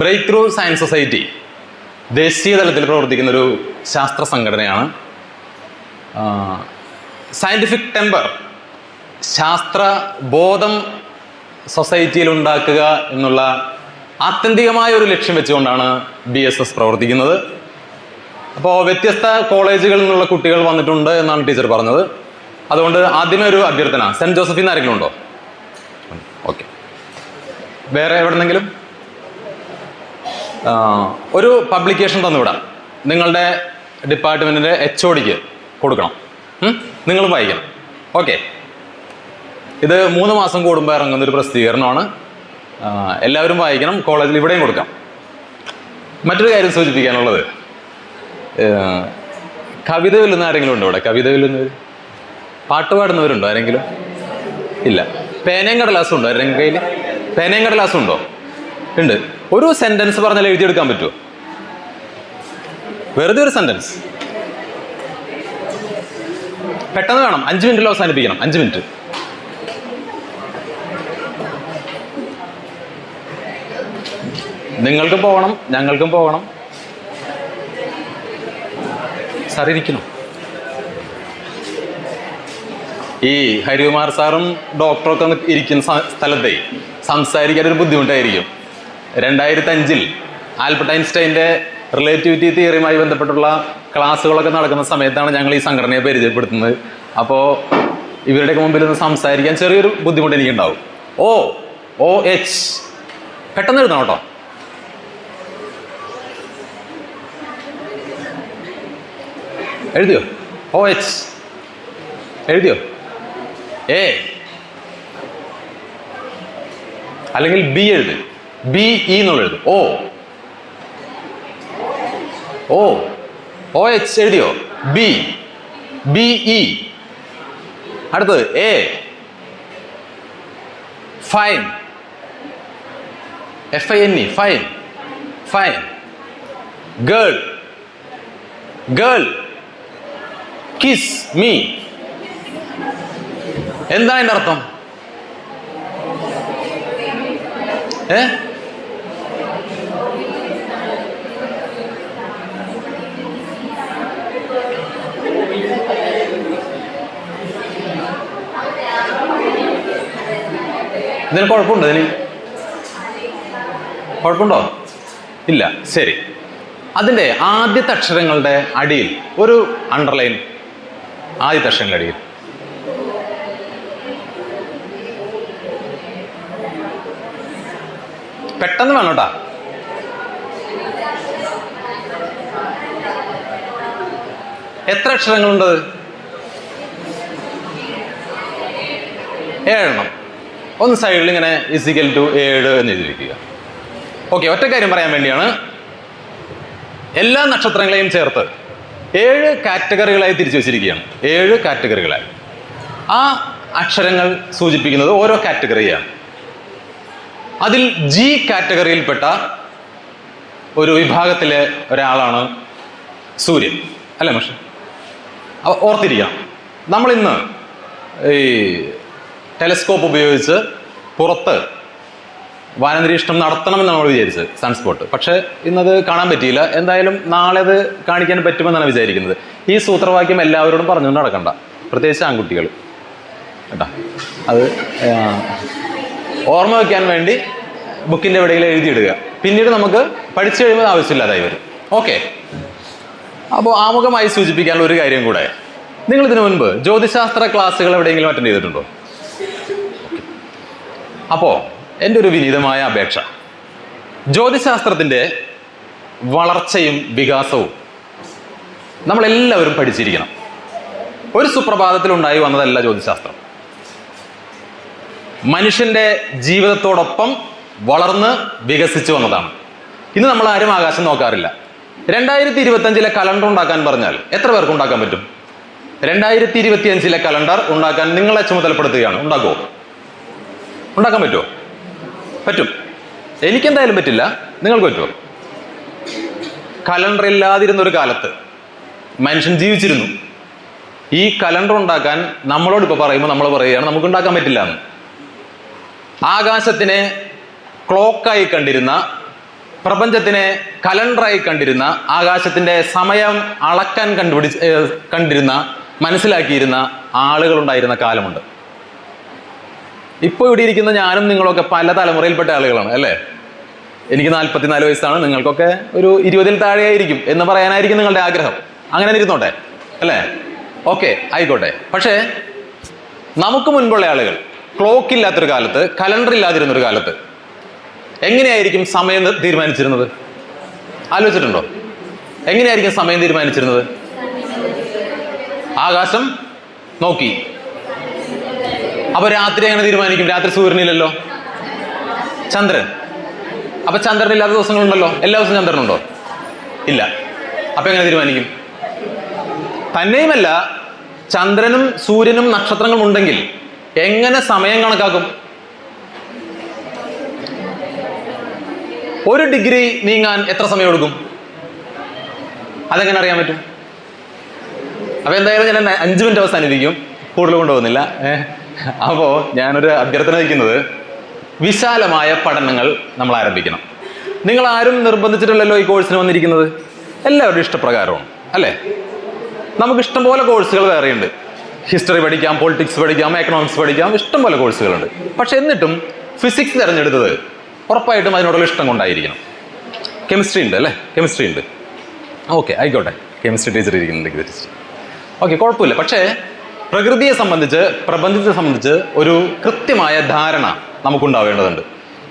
Break through science society ദേശീയ തലത്തിൽ പ്രവർത്തിക്കുന്ന ഒരു ശാസ്ത്ര സംഘടനയാണ്. സയന്റിഫിക് ടെമ്പർ ശാസ്ത്ര ബോധം സൊസൈറ്റിയിൽ ഉണ്ടാക്കുക എന്നുള്ള ആത്യന്തികമായ ഒരു ലക്ഷ്യം വെച്ചുകൊണ്ടാണ് ബി എസ് എസ് പ്രവർത്തിക്കുന്നത്. അപ്പോൾ വ്യത്യസ്ത കോളേജുകളിൽ നിന്നുള്ള കുട്ടികൾ വന്നിട്ടുണ്ട് എന്നാണ് ടീച്ചർ പറഞ്ഞത്. അതുകൊണ്ട് ആദ്യമേ ഒരു അഭ്യർത്ഥന. സെന്റ് ജോസഫിൽ നിന്ന് ആരെങ്കിലും ഉണ്ടോ? ഓക്കെ. വേറെ എവിടെന്നെങ്കിലും? ഒരു പബ്ലിക്കേഷൻ തന്നുവിടാം. നിങ്ങളുടെ ഡിപ്പാർട്ട്മെന്റിന്റെ എച്ച് ഒടിക്ക് കൊടുക്കണം. നിങ്ങൾ വായിക്കണം. ഓക്കെ ഇത് മൂന്ന് മാസം കൂടുമ്പോൾ ഇറങ്ങുന്ന ഒരു പ്രസിദ്ധീകരണമാണ്. എല്ലാവരും വായിക്കണം കോളേജിൽ ഇവിടെയും കൊടുക്കാം. മറ്റൊരു കാര്യം സൂചിപ്പിക്കാനുള്ളത്. കവിത വെല്ലുന്ന ആരെങ്കിലും ഉണ്ടോ ഇവിടെ? കവിത വെല്ലുന്നവർ പാട്ട് പാടുന്നവരുണ്ടോ ആരെങ്കിലും? ഇല്ല. പേനയും കടലാസും ഉണ്ടോ ആരെങ്കിലും കയ്യിൽ പേനയും കടലാസും ഉണ്ടോ? ഉണ്ട്. ഒരു സെന്റൻസ് പറഞ്ഞാൽ എഴുതിയെടുക്കാൻ പറ്റുമോ വെറുതെ ഒരു സെന്റൻസ് പെട്ടെന്ന് വേണം അഞ്ച് മിനിറ്റിൽ അവസാനിപ്പിക്കണം. അഞ്ച് മിനിറ്റ്. നിങ്ങൾക്കും പോകണം ഞങ്ങൾക്കും പോകണം. സാർ ഈ ഹരികുമാർ സാറും ഡോക്ടറൊക്കെ ഇരിക്കുന്ന സ്ഥലത്തെ സംസാരിക്കാൻ ഒരു ബുദ്ധിമുട്ടായിരിക്കും. രണ്ടായിരത്തി അഞ്ചിൽ ആൽബർട്ട് ഐൻസ്റ്റൈന്റെ റിലേറ്റിവിറ്റി തിയറിയുമായി ബന്ധപ്പെട്ടുള്ള ക്ലാസ്സുകളൊക്കെ നടക്കുന്ന സമയത്താണ് ഞങ്ങൾ ഈ സംഘടനയെ പരിചയപ്പെടുത്തുന്നത്. അപ്പോൾ ഇവരുടെയൊക്കെ മുമ്പിൽ നിന്ന് സംസാരിക്കാൻ ചെറിയൊരു ബുദ്ധിമുട്ട് എനിക്കുണ്ടാവും. ഓ ഓ എച്ച്. പെട്ടെന്ന് എഴുതണം കേട്ടോ. എഴുതിയോ? O H. എഴുതിയോ? എ. അല്ലെങ്കിൽ ബി എഴുത്. ബി ഇ എന്നുള്ള എഴുതും. ഓ. ഓ. ഓ എച്ച് എഴുതിയോ? ബി. B E. അടുത്തത് A. Fine. F I N E fine. Fine. Girl. Girl. Kiss me. എന്താണ് എന്റെ അർത്ഥം? ഏ? ഇതിന് കുഴപ്പമുണ്ടോ. ഇതിന് കുഴപ്പമുണ്ടോ? ഇല്ല. ശരി. അതിന്റെ ആദ്യത്തെ അക്ഷരങ്ങളുടെ അടിയിൽ ഒരു അണ്ടർലൈൻ ആദ്യത്തെ അക്ഷരങ്ങളുടെ അടിയിൽ. പെട്ടെന്ന് വേണം കേട്ടാ. എത്ര അക്ഷരങ്ങളുണ്ട്? ഏഴെണ്ണം. ഒന്ന് സൈഡിൽ ഇങ്ങനെ ഇസിക്കൽ ടു ഏഴ് എന്ന് എഴുതിയിരിക്കുക. ഓക്കെ ഒറ്റ കാര്യം പറയാൻ വേണ്ടിയാണ്. എല്ലാ നക്ഷത്രങ്ങളെയും ചേർത്ത് ഏഴ് കാറ്റഗറികളായി തിരിച്ചു വെച്ചിരിക്കുകയാണ്. ഏഴ് കാറ്റഗറികളായി ആ അക്ഷരങ്ങൾ സൂചിപ്പിക്കുന്നത് ഓരോ കാറ്റഗറിയാണ് അതിൽ ജി കാറ്റഗറിയിൽപ്പെട്ട ഒരു വിഭാഗത്തിലെ ഒരാളാണ് സൂര്യൻ. അല്ലേ മഷ? ഓർത്തിരിക്കാം ഓർത്തിരിക്കണം. നമ്മളിന്ന് ഈ ടെലസ്കോപ്പ് ഉപയോഗിച്ച് പുറത്ത് വാനനിരീക്ഷണം നടത്തണമെന്ന് നമ്മൾ വിചാരിച്ചത് സൺസ്പോട്ട്. പക്ഷേ ഇന്നത് കാണാൻ പറ്റിയില്ല. എന്തായാലും നാളെ അത് കാണിക്കാൻ പറ്റുമെന്നാണ് വിചാരിക്കുന്നത്. ഈ സൂത്രവാക്യം എല്ലാവരോടും പറഞ്ഞുകൊണ്ട് നടക്കണ്ട. പ്രത്യേകിച്ച് ആൺകുട്ടികൾ. കേട്ടോ. അത് ഓർമ്മ വയ്ക്കാൻ വേണ്ടി ബുക്കിന്റെ എവിടെയെങ്കിലും എഴുതിയിടുക. പിന്നീട് നമുക്ക് പഠിച്ചു കഴിയുമ്പോൾ ആവശ്യമില്ലാതായി വരും. ഓക്കെ. അപ്പോൾ ആമുഖമായി സൂചിപ്പിക്കാനുള്ള ഒരു കാര്യം കൂടെ. നിങ്ങൾ ഇതിനു മുൻപ് ജ്യോതിശാസ്ത്ര ക്ലാസ്സുകൾ എവിടെയെങ്കിലും അറ്റൻഡ് ചെയ്തിട്ടുണ്ടോ? അപ്പോൾ എന്റെ ഒരു വിനീതമായ അപേക്ഷ. ജ്യോതിശാസ്ത്രത്തിന്റെ വളർച്ചയും വികാസവും നമ്മളെല്ലാവരും പഠിച്ചിരിക്കണം. ഒരു സുപ്രഭാതത്തിൽ ഉണ്ടായി വന്നതല്ല ജ്യോതിശാസ്ത്രം. മനുഷ്യന്റെ ജീവിതത്തോടൊപ്പം വളർന്ന് വികസിച്ചു വന്നതാണ്. ഇന്ന് നമ്മൾ ആരും ആകാശം നോക്കാറില്ല. രണ്ടായിരത്തി ഇരുപത്തഞ്ചിലെ കലണ്ടർ ഉണ്ടാക്കാൻ പറഞ്ഞാൽ എത്ര പേർക്ക് ഉണ്ടാക്കാൻ പറ്റും? രണ്ടായിരത്തി ഇരുപത്തി അഞ്ചിലെ കലണ്ടർ ഉണ്ടാക്കാൻ നിങ്ങളെ ചുമതലപ്പെടുത്തുകയാണ്. ഉണ്ടാക്കുമോ ഉണ്ടാക്കാൻ പറ്റുമോ പറ്റും. എനിക്കെന്തായാലും പറ്റില്ല. നിങ്ങൾക്ക് പറ്റുമോ കലണ്ടർ ഇല്ലാതിരുന്ന ഒരു കാലത്ത് മനുഷ്യൻ ജീവിച്ചിരുന്നു. ഈ കലണ്ടർ ഉണ്ടാക്കാൻ നമ്മളോട് ഇപ്പോൾ പറയുമ്പോൾ നമ്മൾ പറയുകയാണ് നമുക്ക് ഉണ്ടാക്കാൻ പറ്റില്ല എന്ന്. ആകാശത്തിനെ ക്ലോക്കായി കണ്ടിരുന്ന പ്രപഞ്ചത്തിനെ കലണ്ടറായി കണ്ടിരുന്ന ആകാശത്തിന്റെ സമയം അളക്കാൻ കണ്ടുപിടിച്ച് കണ്ടിരുന്ന മനസ്സിലാക്കിയിരുന്ന ആളുകളുണ്ടായിരുന്ന കാലമുണ്ട്. ഇപ്പോൾ ഇവിടെ ഇരിക്കുന്ന ഞാനും നിങ്ങളൊക്കെ പല തലമുറയിൽപ്പെട്ട ആളുകളാണ് അല്ലേ? എനിക്ക് നാൽപ്പത്തിനാല് വയസ്സാണ് നിങ്ങൾക്കൊക്കെ ഒരു ഇരുപതിൽ താഴെയായിരിക്കും എന്ന് പറയാനായിരിക്കും നിങ്ങളുടെ ആഗ്രഹം. അങ്ങനെ ഇരുന്നോട്ടെ അല്ലേ? ഓക്കെ ആയിക്കോട്ടെ. പക്ഷേ നമുക്ക് മുൻപുള്ള ആളുകൾ ക്ലോക്ക് ഇല്ലാത്തൊരു കാലത്ത് കലണ്ടർ ഇല്ലാതിരുന്നൊരു കാലത്ത് എങ്ങനെയായിരിക്കും സമയം തീരുമാനിച്ചിരുന്നത്? ആലോചിച്ചിട്ടുണ്ടോ? എങ്ങനെയായിരിക്കും സമയം തീരുമാനിച്ചിരുന്നത്? ആകാശം നോക്കി. അപ്പൊ രാത്രി എങ്ങനെ തീരുമാനിക്കും? രാത്രി സൂര്യനില്ലല്ലോ. ചന്ദ്രൻ. അപ്പൊ ചന്ദ്രൻ ഇല്ലാത്ത ദിവസങ്ങളുണ്ടല്ലോ. എല്ലാ ദിവസവും ചന്ദ്രനുണ്ടോ? ഇല്ല. അപ്പൊ എങ്ങനെ തീരുമാനിക്കും? തന്നെയുമല്ല ചന്ദ്രനും സൂര്യനും നക്ഷത്രങ്ങളും ഉണ്ടെങ്കിൽ എങ്ങനെ സമയം കണക്കാക്കും? ഒരു ഡിഗ്രി നീങ്ങാൻ എത്ര സമയം എടുക്കും? അതെങ്ങനെ അറിയാൻ പറ്റും? അപ്പൊ എന്തായാലും ഞാൻ അഞ്ച് മിനിറ്റ് അവസാനിപ്പിക്കും. കൂടുതൽ കൊണ്ടുപോകുന്നില്ല. ഏഹ്. അപ്പോ ഞാനൊരു അഭ്യർത്ഥന വയ്ക്കുന്നത് വിശാലമായ പഠനങ്ങൾ നമ്മൾ ആരംഭിക്കണം. നിങ്ങൾ ആരും നിർബന്ധിച്ചിട്ടില്ലല്ലോ ഈ കോഴ്സിന് വന്നിരിക്കുന്നത്? എല്ലാവരുടെയും ഇഷ്ടപ്രകാരമാണ് അല്ലേ? നമുക്ക് ഇഷ്ടം പോലെ കോഴ്സുകൾ വേറെയുണ്ട് ഹിസ്റ്ററി പഠിക്കാം പൊളിറ്റിക്സ് പഠിക്കാം എക്കണോമിക്സ് പഠിക്കാം ഇഷ്ടം പോലെ കോഴ്സുകളുണ്ട് പക്ഷെ എന്നിട്ടും ഫിസിക്സ് തിരഞ്ഞെടുത്തത് ഉറപ്പായിട്ടും അതിനോടുള്ള ഇഷ്ടം കൊണ്ടായിരിക്കണം. കെമിസ്ട്രി ഉണ്ട് അല്ലേ? കെമിസ്ട്രി ഉണ്ട്. ഓക്കെ ആയിക്കോട്ടെ. കെമിസ്ട്രി ടീച്ചർ ഇരിക്കുന്നുണ്ട് ഓക്കെ കുഴപ്പമില്ല. പക്ഷേ പ്രകൃതിയെ സംബന്ധിച്ച് പ്രപഞ്ചത്തെ സംബന്ധിച്ച് ഒരു കൃത്യമായ ധാരണ നമുക്കുണ്ടാവേണ്ടതുണ്ട്.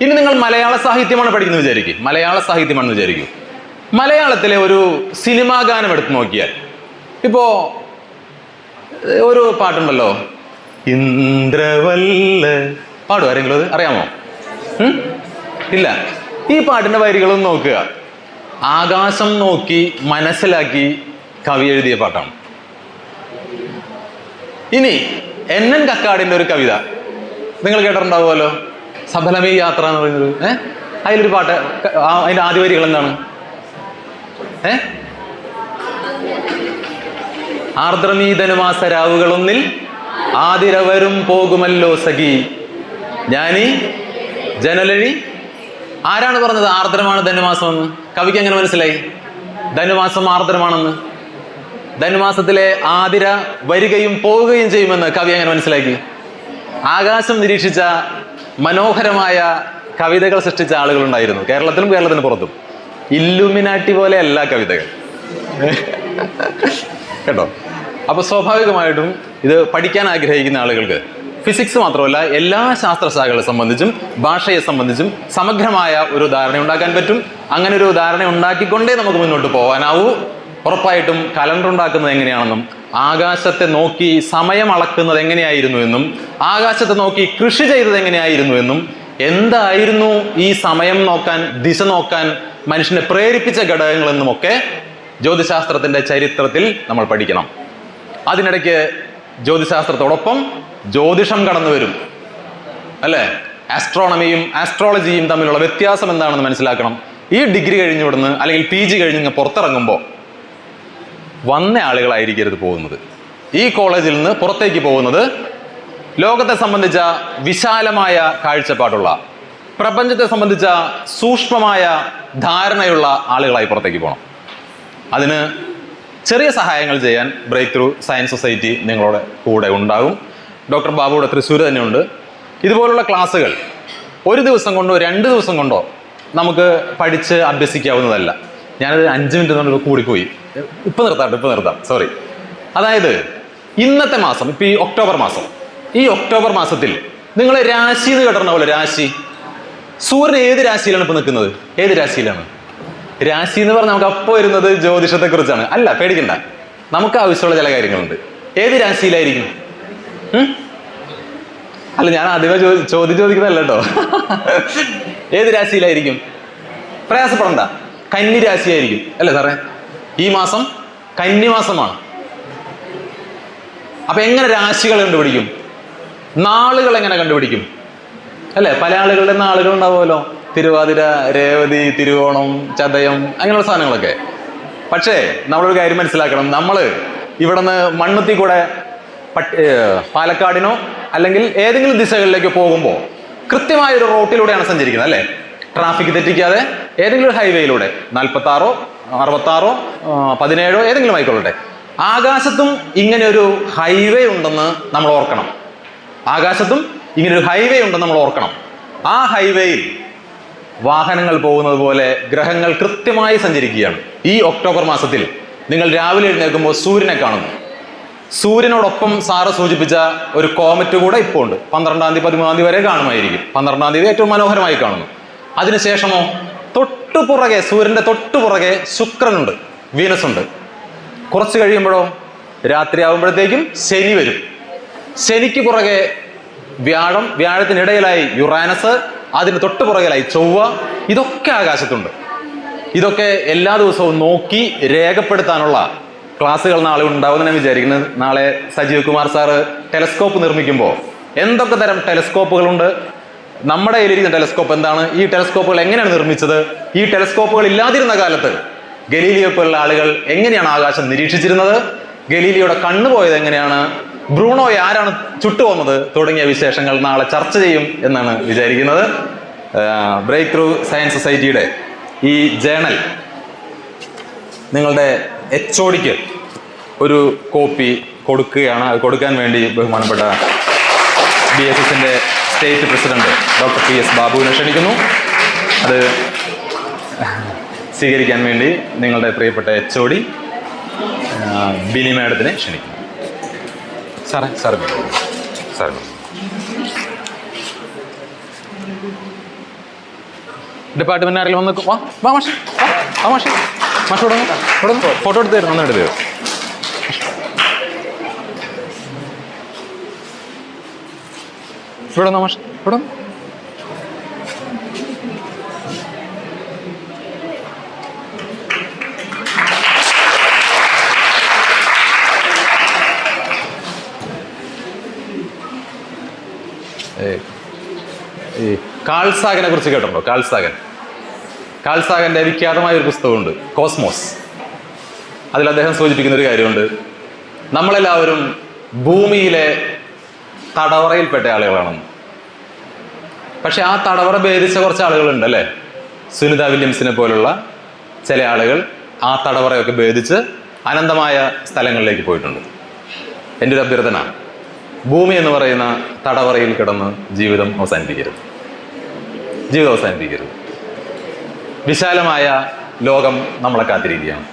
ഇനി നിങ്ങൾ മലയാള സാഹിത്യമാണ് പഠിക്കുന്നത് വിചാരിക്കും. മലയാള സാഹിത്യമാണെന്ന് വിചാരിക്കും. മലയാളത്തിലെ ഒരു സിനിമാ ഗാനം എടുത്ത് നോക്കിയാൽ ഇപ്പോ ഒരു പാട്ടുണ്ടല്ലോ. ഇന്ദ്രവല്ല. പാടും ആരെങ്കിലും അത്? അറിയാമോ? ഇല്ല. ഈ പാട്ടിന്റെ വരികളൊന്നും നോക്കുക. ആകാശം നോക്കി മനസ്സിലാക്കി കവി എഴുതിയ പാട്ടാണ്. ഇനി എൻ എൻ കക്കാടിന്റെ ഒരു കവിത. നിങ്ങൾ കേട്ടിട്ടുണ്ടാവുമല്ലോ? സഫലമേ യാത്ര എന്ന് പറയുന്നത് ഏ? അതിലൊരു പാട്ട് അതിന്റെ ആദ്യ വരികൾ എന്താണ്? ഏ? ആർദ്രമീതനുമാസ രാവുകളൊന്നിൽ ആതിരവരും പോകുമല്ലോ സഖി. ഞാനി ജനലഴി. ആരാണ് പറഞ്ഞത് ആർദ്രമാണ് ധനുമാസം എന്ന്? കവിക്ക് എങ്ങനെ മനസ്സിലായി? ധനുമാസം ആർദ്രമാണെന്ന്. ധനുമാസത്തിലെ ആതിര വരികയും പോവുകയും ചെയ്യുമെന്ന് കവി അങ്ങനെ മനസ്സിലാക്കി. ആകാശം നിരീക്ഷിച്ച മനോഹരമായ കവിതകൾ സൃഷ്ടിച്ച ആളുകളുണ്ടായിരുന്നു. കേരളത്തിലും കേരളത്തിന് പുറത്തും. ഇല്ലുമിനാട്ടി പോലെയല്ല കവിതകൾ. കേട്ടോ? അപ്പൊ സ്വാഭാവികമായിട്ടും ഇത് പഠിക്കാൻ ആഗ്രഹിക്കുന്ന ആളുകൾക്ക് ഫിസിക്സ് മാത്രമല്ല എല്ലാ ശാസ്ത്രശാഖകളെ സംബന്ധിച്ചും ഭാഷയെ സംബന്ധിച്ചും സമഗ്രമായ ഒരു ധാരണ ഉണ്ടാക്കാൻ പറ്റും. അങ്ങനെ ഒരു ധാരണ ഉണ്ടാക്കിക്കൊണ്ടേ നമുക്ക് മുന്നോട്ട് പോകാനാവൂ ഉറപ്പായിട്ടും കലണ്ടർ ഉണ്ടാക്കുന്നത് എങ്ങനെയാണെന്നും ആകാശത്തെ നോക്കി സമയം അളക്കുന്നത് എങ്ങനെയായിരുന്നു എന്നും ആകാശത്തെ നോക്കി കൃഷി ചെയ്തത് എങ്ങനെയായിരുന്നു എന്നും എന്തായിരുന്നു ഈ സമയം നോക്കാൻ ദിശ നോക്കാൻ മനുഷ്യനെ പ്രേരിപ്പിച്ച ഘടകങ്ങളെന്നും ഒക്കെ ജ്യോതിശാസ്ത്രത്തിന്റെ ചരിത്രത്തിൽ നമ്മൾ പഠിക്കണം. അതിനിടയ്ക്ക് ജ്യോതിശാസ്ത്രത്തോടൊപ്പം ജ്യോതിഷം കടന്നു വരും. അല്ലേ? ആസ്ട്രോണമിയും ആസ്ട്രോളജിയും തമ്മിലുള്ള വ്യത്യാസം എന്താണെന്ന് മനസ്സിലാക്കണം. ഈ ഡിഗ്രി കഴിഞ്ഞുവിടുന്ന് അല്ലെങ്കിൽ പി ജി കഴിഞ്ഞ് പുറത്തിറങ്ങുമ്പോൾ വന്ന ആളുകളായിരിക്കരുത് പോകുന്നത്. ഈ കോളേജിൽ നിന്ന് പുറത്തേക്ക് പോകുന്നത് ലോകത്തെ സംബന്ധിച്ച വിശാലമായ കാഴ്ചപ്പാടുള്ള പ്രപഞ്ചത്തെ സംബന്ധിച്ച സൂക്ഷ്മമായ ധാരണയുള്ള ആളുകളായി പുറത്തേക്ക് പോകണം. അതിന് ചെറിയ സഹായങ്ങൾ ചെയ്യാൻ ബ്രേക്ക് ത്രൂ സയൻസ് സൊസൈറ്റി നിങ്ങളുടെ കൂടെ ഉണ്ടാകും. ഡോക്ടർ ബാബുവിടെ തൃശ്ശൂർ തന്നെയുണ്ട്. ഇതുപോലുള്ള ക്ലാസ്സുകൾ ഒരു ദിവസം കൊണ്ടോ രണ്ട് ദിവസം കൊണ്ടോ നമുക്ക് പഠിച്ച് അഭ്യസിക്കാവുന്നതല്ല. ഞാനത് അഞ്ച് മിനിറ്റ് കൊണ്ട് കൂടിപ്പോയി. ഇപ്പം നിർത്താം ഇപ്പം നിർത്താം. സോറി അതായത് ഇന്നത്തെ മാസം ഇപ്പം ഈ ഒക്ടോബർ മാസം ഈ ഒക്ടോബർ മാസത്തിൽ നിങ്ങൾ രാശി എന്ന് പോലെ രാശി? സൂര്യൻ ഏത് രാശിയിലാണ് ഇപ്പൊ നിൽക്കുന്നത്? ഏത് രാശിയിലാണ്? രാശി എന്ന് പറഞ്ഞാൽ നമുക്ക് അപ്പോൾ വരുന്നത് ജ്യോതിഷത്തെക്കുറിച്ചാണ് അല്ല പേടിക്കണ്ട. നമുക്ക് ആവശ്യമുള്ള ചില കാര്യങ്ങളുണ്ട്. ഏത് രാശിയിലായിരിക്കും? അല്ല ഞാൻ ആദ്യമേ ചോദി ചോദ്യം ചോദിക്കുന്നതല്ല കേട്ടോ. ഏത് രാശിയിലായിരിക്കും? പ്രയാസപ്പെടണ്ട. കന്നി രാശിയായിരിക്കും. അല്ലേ സാറേ? ഈ മാസം കന്നി മാസമാണ്. അപ്പൊ എങ്ങനെ രാശികൾ കണ്ടുപിടിക്കും? നാളുകൾ എങ്ങനെ കണ്ടുപിടിക്കും? അല്ലേ? പല ആളുകളുടെ നാളുകൾ ഉണ്ടാവുമല്ലോ. തിരുവാതിര രേവതി തിരുവോണം ചതയം അങ്ങനെയുള്ള സാധനങ്ങളൊക്കെ. പക്ഷേ നമ്മളൊരു കാര്യം മനസ്സിലാക്കണം. നമ്മൾ ഇവിടുന്ന് മണ്ണുത്തി കൂടെ പാലക്കാടിനോ അല്ലെങ്കിൽ ഏതെങ്കിലും ദിശകളിലേക്ക് പോകുമ്പോൾ കൃത്യമായ ഒരു റോട്ടിലൂടെയാണ് സഞ്ചരിക്കുന്നത് അല്ലേ? ട്രാഫിക് തെറ്റിക്കാതെ ഏതെങ്കിലും ഒരു ഹൈവേയിലൂടെ നാൽപ്പത്തി ആറോ അറുപത്തി ആറോ പതിനേഴോ ഏതെങ്കിലും ആയിക്കൊള്ളട്ടെ. ആകാശത്തും ഇങ്ങനെ ഒരു ഹൈവേ ഉണ്ടെന്ന് നമ്മൾ ഓർക്കണം. ആകാശത്തും ഇങ്ങനെ ഒരു ഹൈവേ ഉണ്ടെന്ന് നമ്മൾ ഓർക്കണം. ആ ഹൈവേയിൽ വാഹനങ്ങൾ പോകുന്നത് പോലെ ഗ്രഹങ്ങൾ കൃത്യമായി സഞ്ചരിക്കുകയാണ്. ഈ ഒക്ടോബർ മാസത്തിൽ നിങ്ങൾ രാവിലെ എഴുന്നേൽക്കുമ്പോൾ സൂര്യനെ കാണുന്നു. സൂര്യനോടൊപ്പം സാറ് സൂചിപ്പിച്ച ഒരു കോമറ്റ് കൂടെ ഇപ്പോൾ ഉണ്ട് പന്ത്രണ്ടാം തീയതി പതിമൂന്നാം തീയതി വരെ കാണുമായിരിക്കും. പന്ത്രണ്ടാം തീയതി ഏറ്റവും മനോഹരമായി കാണുന്നു. അതിനുശേഷമോ? തൊട്ടു പുറകെ സൂര്യന്റെ തൊട്ടു പുറകെ ശുക്രനുണ്ട് വീനസ് ഉണ്ട് കുറച്ച് കഴിയുമ്പോഴോ? രാത്രി ആകുമ്പോഴത്തേക്കും ശനി വരും. ശനിക്ക് പുറകെ വ്യാഴം വ്യാഴത്തിനിടയിലായി യുറാനസ് അതിന് തൊട്ടു പുറകിലായി ചൊവ്വ ഇതൊക്കെ ആകാശത്തുണ്ട്. ഇതൊക്കെ എല്ലാ ദിവസവും നോക്കി രേഖപ്പെടുത്താനുള്ള ക്ലാസ്സുകൾ നാളെ ഉണ്ടാവുമെന്ന് ഞാൻ വിചാരിക്കുന്നത്. നാളെ സജീവ് കുമാർ സാറ് ടെലസ്കോപ്പ് നിർമ്മിക്കുമ്പോൾ എന്തൊക്കെ തരം ടെലസ്കോപ്പുകളുണ്ട്? നമ്മുടെ കയ്യിലിരിക്കുന്ന ടെലസ്കോപ്പ് എന്താണ്? ഈ ടെലസ്കോപ്പുകൾ എങ്ങനെയാണ് നിർമ്മിച്ചത്? ഈ ടെലസ്കോപ്പുകൾ ഇല്ലാതിരുന്ന കാലത്ത് ഗലീലിയോ പോലുള്ള ആളുകൾ എങ്ങനെയാണ് ആകാശം നിരീക്ഷിച്ചിരുന്നത്? ഗലീലിയോയുടെ കണ്ണു പോയത് എങ്ങനെയാണ്? ബ്രൂണോയെ ആരാണ് ചുട്ടുപോകുന്നത് തുടങ്ങിയ വിശേഷങ്ങൾ നാളെ ചർച്ച ചെയ്യും എന്നാണ് വിചാരിക്കുന്നത്. ബ്രേക്ക് ത്രൂ സയൻസ് സൊസൈറ്റിയുടെ ഈ ജേണൽ നിങ്ങളുടെ എച്ച് ഒടിക്ക് ഒരു കോപ്പി കൊടുക്കുകയാണ്. അത് കൊടുക്കാൻ വേണ്ടി ബഹുമാനപ്പെട്ട ബി എസ് എസിന്റെ state president doctor P S ബാബുവിനെ ക്ഷണിക്കുന്നു. അത് സ്വീകരിക്കാൻ വേണ്ടി നിങ്ങളുടെ പ്രിയപ്പെട്ട എച്ച് ഒ ഡി ബിനി മാഡത്തിനെ ക്ഷണിക്കുന്നു. സാറേ സാറ്. സാറ്. ഡിപ്പാർട്ട്മെന്റ് ആരെങ്കിലും വന്ന് വാ വാ മാഷ്. വാ മാഷ്. മാഷ് ഫോട്ടോ എടുത്ത് തരും ഒന്ന് എടുത്ത് തരും ഇവിടെ വന്നോ ഇവിടെ കാൾസാഗനെ കുറിച്ച് കേട്ടിട്ടുണ്ടോ? കാൾസാഗൻ കാൾസാഗന്റെ വിഖ്യാതമായ ഒരു പുസ്തകമുണ്ട് കോസ്മോസ്. അതിൽ അദ്ദേഹം സൂചിപ്പിക്കുന്ന ഒരു കാര്യമുണ്ട്. നമ്മളെല്ലാവരും ഭൂമിയിലെ തടവറയിൽപ്പെട്ട ആളുകളാണെന്ന്. പക്ഷെ ആ തടവറ ഭേദിച്ച കുറച്ച് ആളുകളുണ്ട് അല്ലേ സുനിത വില്യംസിനെ പോലുള്ള ചില ആളുകൾ ആ തടവറയൊക്കെ ഭേദിച്ച് അനന്തമായ സ്ഥലങ്ങളിലേക്ക് പോയിട്ടുണ്ട്. എന്റെ ഒരു അഭ്യർത്ഥന ഭൂമി എന്ന് പറയുന്ന തടവറയിൽ കിടന്ന് ജീവിതം അവസാനിപ്പിക്കരുത്. ജീവിതം അവസാനിപ്പിക്കരുത്. വിശാലമായ ലോകം നമ്മളെ കാത്തിരിക്കുകയാണ്.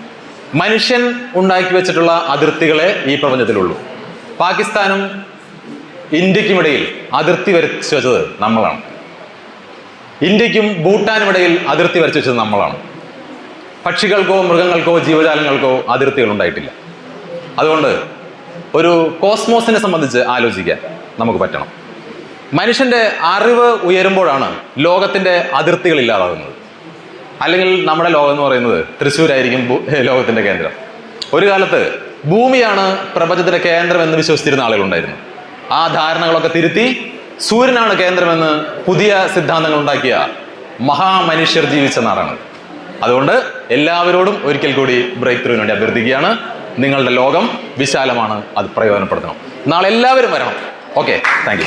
മനുഷ്യൻ ഉണ്ടാക്കി വെച്ചിട്ടുള്ള അതിർത്തികളെ ഈ പ്രപഞ്ചത്തിലുള്ളൂ. പാകിസ്ഥാനും ഇന്ത്യക്കുമിടയിൽ അതിർത്തി വരച്ചു വെച്ചത് നമ്മളാണ്. ഇന്ത്യക്കും ഭൂട്ടാനും ഇടയിൽ അതിർത്തി വരച്ചു വെച്ചത് നമ്മളാണ്. പക്ഷികൾക്കോ മൃഗങ്ങൾക്കോ ജീവജാലങ്ങൾക്കോ അതിർത്തികൾ ഉണ്ടായിട്ടില്ല. അതുകൊണ്ട് ഒരു കോസ്മോസിനെ സംബന്ധിച്ച് ആലോചിക്കാൻ നമുക്ക് പറ്റണം. മനുഷ്യന്റെ അറിവ് ഉയരുമ്പോഴാണ് ലോകത്തിന്റെ അതിർത്തികൾ ഇല്ലാതാകുന്നത്. അല്ലെങ്കിൽ നമ്മുടെ ലോകം എന്ന് പറയുന്നത് തൃശ്ശൂരായിരിക്കും ലോകത്തിന്റെ കേന്ദ്രം. ഒരു കാലത്ത് ഭൂമിയാണ് പ്രപഞ്ചത്തിന്റെ കേന്ദ്രം എന്ന് വിശ്വസിച്ചിരുന്ന ആളുകളുണ്ടായിരുന്നു ആ ധാരണകളൊക്കെ തിരുത്തി സൂര്യനാണ് കേന്ദ്രമെന്ന് പുതിയ സിദ്ധാന്തങ്ങൾ ഉണ്ടാക്കിയ മഹാമനുഷ്യർ ജീവിച്ച നാടാണ്. അതുകൊണ്ട് എല്ലാവരോടും ഒരിക്കൽ കൂടി ബ്രേക്ക് ത്രൂവിന് വേണ്ടി അഭ്യർത്ഥിക്കുകയാണ്. നിങ്ങളുടെ ലോകം വിശാലമാണ് അത് പ്രയോജനപ്പെടുത്തണം. നാളെ എല്ലാവരും വരണം. Okay thank